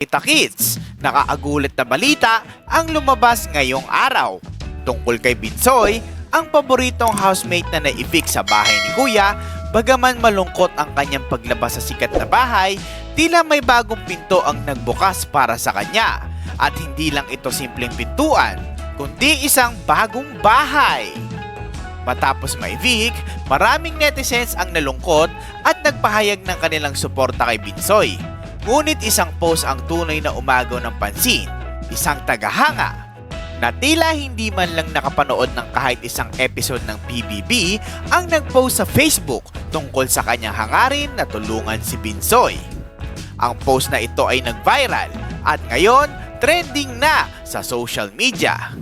Kita Kids, nakaagulat na balita ang lumabas ngayong araw. Tungkol kay Binsoy, ang paboritong housemate na naibig sa bahay ni Kuya, bagaman malungkot ang kanyang paglabas sa sikat na bahay, tila may bagong pinto ang nagbukas para sa kanya. At hindi lang ito simpleng pintuan, kundi isang bagong bahay. Matapos maibig, maraming netizens ang nalungkot at nagpahayag ng kanilang suporta kay Binsoy. Ngunit isang post ang tunay na umagaw ng pansin, isang tagahanga, na tila hindi man lang nakapanood ng kahit isang episode ng PBB ang nagpost sa Facebook tungkol sa kanyang hangarin na tulungan si Binsoy. Ang post na ito ay nag-viral at ngayon trending na sa social media.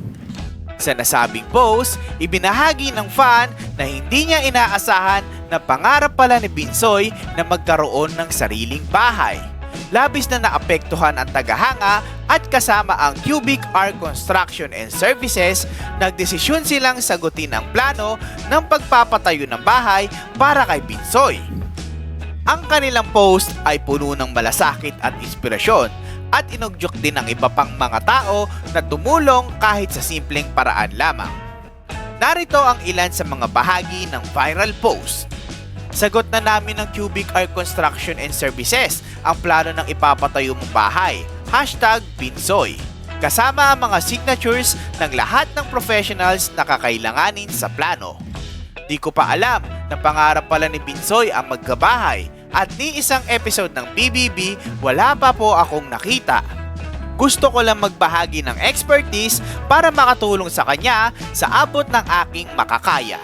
Sa nasabing post, ibinahagi ng fan na hindi niya inaasahan na pangarap pala ni Binsoy na magkaroon ng sariling bahay. Labis na naapektuhan ang tagahanga at kasama ang Cubic Art Construction and Services, nagdesisyon silang sagutin ang plano ng pagpapatayo ng bahay para kay Binsoy. Ang kanilang post ay puno ng malasakit at inspirasyon at inugyok din ng iba pang mga tao na tumulong kahit sa simpleng paraan lamang. Narito ang ilan sa mga bahagi ng viral post. Sagot na namin ng Cubic Art Construction and Services ang plano ng ipapatayo mong bahay. Hashtag Binsoy. Kasama ang mga signatures ng lahat ng professionals na kakailanganin sa plano. Di ko pa alam na pangarap pala ni Binsoy ang magkabahay at ni isang episode ng PBB wala pa po akong nakita. Gusto ko lang magbahagi ng expertise para makatulong sa kanya sa abot ng aking makakaya.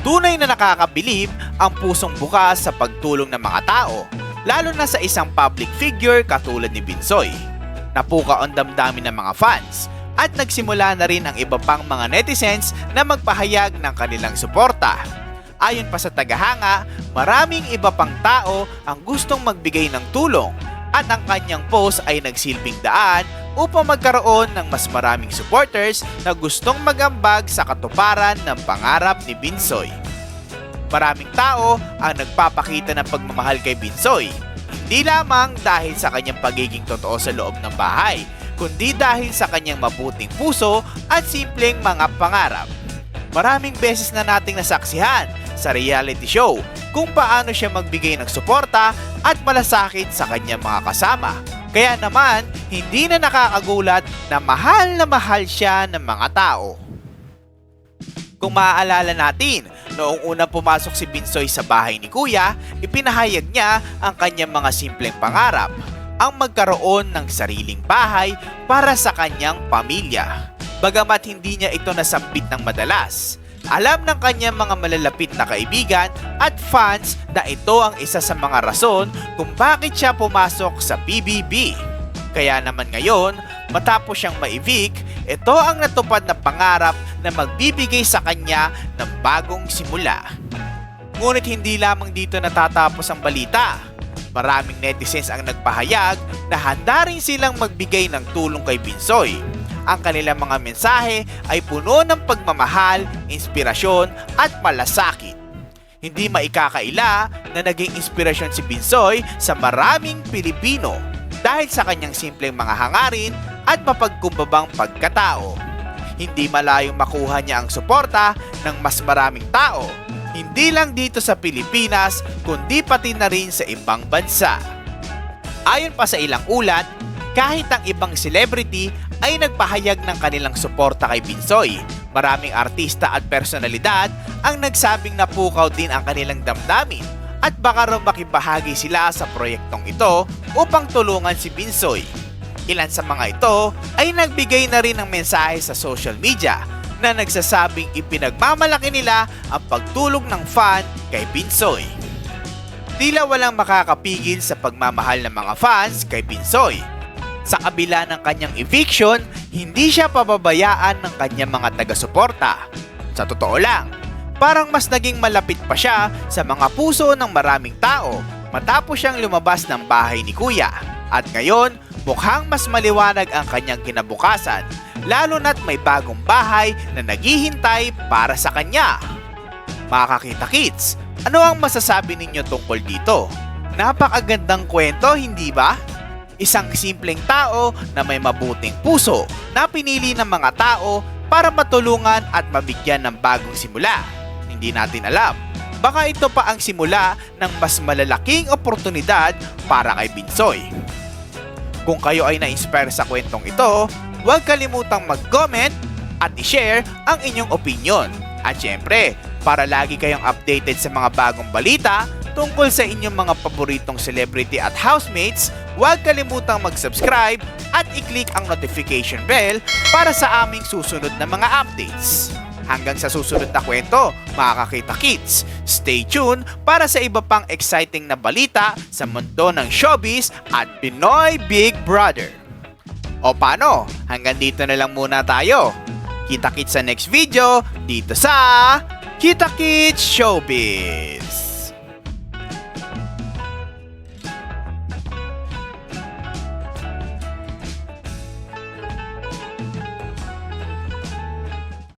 Tunay na nakakabilib ang pusong bukas sa pagtulong ng mga tao, lalo na sa isang public figure katulad ni Binsoy. Napuka ang damdamin ng mga fans at nagsimula na rin ang iba pang mga netizens na magpahayag ng kanilang suporta. Ayon pa sa tagahanga, maraming iba pang tao ang gustong magbigay ng tulong at ang kanyang post ay nagsilbing daan upang magkaroon ng mas maraming supporters na gustong magambag sa katuparan ng pangarap ni Binsoy. Maraming tao ang nagpapakita ng pagmamahal kay Binsoy, hindi lamang dahil sa kanyang pagiging totoo sa loob ng bahay, kundi dahil sa kanyang mabuting puso at simpleng mga pangarap. Maraming beses na nating nasaksihan sa reality show kung paano siya magbigay ng suporta at malasakit sa kanyang mga kasama. Kaya naman, hindi na nakakagulat na mahal na mahal siya ng mga tao. Kung maaalala natin, noong unang pumasok si Binsoy sa bahay ni Kuya, ipinahayag niya ang kanyang mga simpleng pangarap, ang magkaroon ng sariling bahay para sa kanyang pamilya. Bagamat hindi niya ito nasambit ng madalas, alam ng kanyang mga malalapit na kaibigan at fans na ito ang isa sa mga rason kung bakit siya pumasok sa PBB. Kaya naman ngayon, matapos siyang maibig, ito ang natupad na pangarap na magbibigay sa kanya ng bagong simula. Ngunit hindi lamang dito natatapos ang balita. Maraming netizens ang nagpahayag na handa rin silang magbigay ng tulong kay Binsoy. Ang kanilang mga mensahe ay puno ng pagmamahal, inspirasyon at malasakit. Hindi maikakaila na naging inspirasyon si Binsoy sa maraming Pilipino dahil sa kanyang simpleng mga hangarin at mapagkumbabang pagkatao. Hindi malayong makuha niya ang suporta ng mas maraming tao, hindi lang dito sa Pilipinas kundi pati na rin sa ibang bansa. Ayon pa sa ilang ulat, kahit ang ibang celebrity ay nagpahayag ng kanilang suporta kay Binsoy. Maraming artista at personalidad ang nagsabing napukaw din ang kanilang damdamin at baka raw makibahagi sila sa proyektong ito upang tulungan si Binsoy. Ilan sa mga ito ay nagbigay na rin ng mensahe sa social media na nagsasabing ipinagmamalaki nila ang pagtulong ng fan kay Binsoy. Tila walang makakapigil sa pagmamahal ng mga fans kay Binsoy. Sa kabila ng kanyang eviction, hindi siya pababayaan ng kanyang mga taga-suporta. Sa totoo lang, parang mas naging malapit pa siya sa mga puso ng maraming tao matapos siyang lumabas ng bahay ni Kuya. At ngayon, mukhang mas maliwanag ang kanyang kinabukasan, lalo na't may bagong bahay na naghihintay para sa kanya. Mga kakita kids, ano ang masasabi ninyo tungkol dito? Napakagandang kwento, hindi ba? Isang simpleng tao na may mabuting puso na pinili ng mga tao para matulungan at mabigyan ng bagong simula. Hindi natin alam. Baka ito pa ang simula ng mas malalaking oportunidad para kay Binsoy. Kung kayo ay na-inspire sa kwentong ito, huwag kalimutang mag-comment at i-share ang inyong opinion. At syempre, para lagi kayong updated sa mga bagong balita tungkol sa inyong mga paboritong celebrity at housemates, huwag kalimutang mag-subscribe at i-click ang notification bell para sa aming susunod na mga updates. Hanggang sa susunod na kwento, mga kakita kids, stay tuned para sa iba pang exciting na balita sa mundo ng showbiz at Pinoy Big Brother. O paano? Hanggang dito na lang muna tayo. Kita kits sa next video dito sa Kita Kids Showbiz.